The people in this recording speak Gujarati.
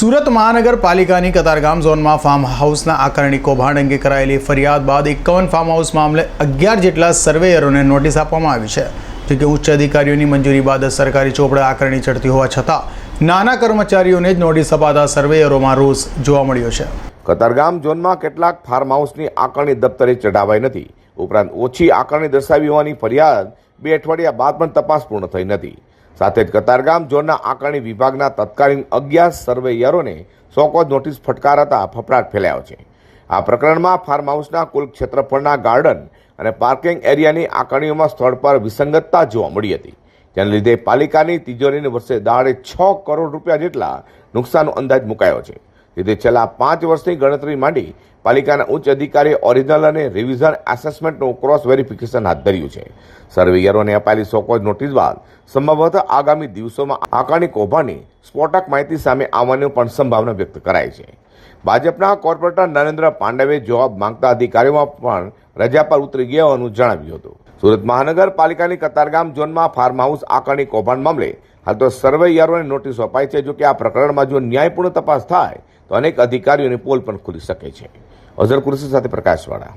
સુરત મહાનગરપાલિકાની કતારગામ ઝોનમાં ફાર્મ હાઉસના આકારણી કૌભાંડ અંગે કરાયેલી ફરિયાદ બાદ એકાવન ફાર્મ હાઉસ મામલે અગિયાર જેટલા સર્વેયરોને નોટિસ આપવામાં આવી છે. જોકે ઉચ્ચ અધિકારીઓની મંજૂરી બાદ સરકારી ચોપડે આકારણી ચડતી હોવા છતાં નાના કર્મચારીઓને જ નોટિસ અપાતા સર્વેયરોમાં રોષ જોવા મળ્યો છે. કતારગામ ઝોનમાં કેટલાક ફાર્મ હાઉસની આકારણી દફતરે ચઢાવાઈ નથી. ઉપરાંત ઓછી આકારણી દર્શાવી હોવાની ફરિયાદ બે અઠવાડિયા બાદ પણ તપાસ પૂર્ણ થઈ નથી. સાથે જ કતારગામ ઝોનના આકારણી વિભાગના તત્કાલીન અગિયાર સર્વેયરોને સોકોજ નોટિસ ફટકારાતા ફફડાટ ફેલાયો છે. આ પ્રકરણમાં ફાર્મ હાઉસના કુલ ક્ષેત્રફળના ગાર્ડન અને પાર્કિંગ એરિયાની આકારણીઓમાં સ્થળ પર વિસંગતતા જોવા મળી હતી. જેને લીધે પાલિકાની તિજોરીને વર્ષે દાડે છ કરોડ રૂપિયા જેટલા નુકસાનનો અંદાજ મુકાયો છે. જેથી છેલ્લા પાંચ વર્ષની ગણતરી માંડી પાલિકાના ઉચ્ચ અધિકારીએ ઓરિજિનલ અને રિવિઝન એસેસમેન્ટનું ક્રોસ વેરિફિકેશન હાથ ધર્યું છે. સર્વેયરોને અપાયેલી સોકોજ નોટિસ બાદ સંભવતઃ આગામી દિવસોમાં આકારણી કૌભાંડની સ્ફોટક માહિતી સામે આવવાની પણ સંભાવના વ્યક્ત કરાઈ છે. ભાજપના કોર્પોરેટર નરેન્દ્ર પાંડવે જવાબ માંગતા અધિકારીઓમાં પણ રજા પર ઉતરી ગયા હોવાનું જણાવ્યું હતું. સુરત મહાનગરપાલિકાની કતારગામ ઝોનમાં ફાર્મ હાઉસ આકારણી કૌભાંડ મામલે હાલ તો સર્વેયારોને નોટિસ અપાઈ છે. જો કે આ પ્રકરણમાં જો ન્યાયપૂર્ણ તપાસ થાય, તો અનેક અધિકારીઓની પોલ પણ ખુલી શકે છે. અઝર કુરશી સાથે પ્રકાશવાળા.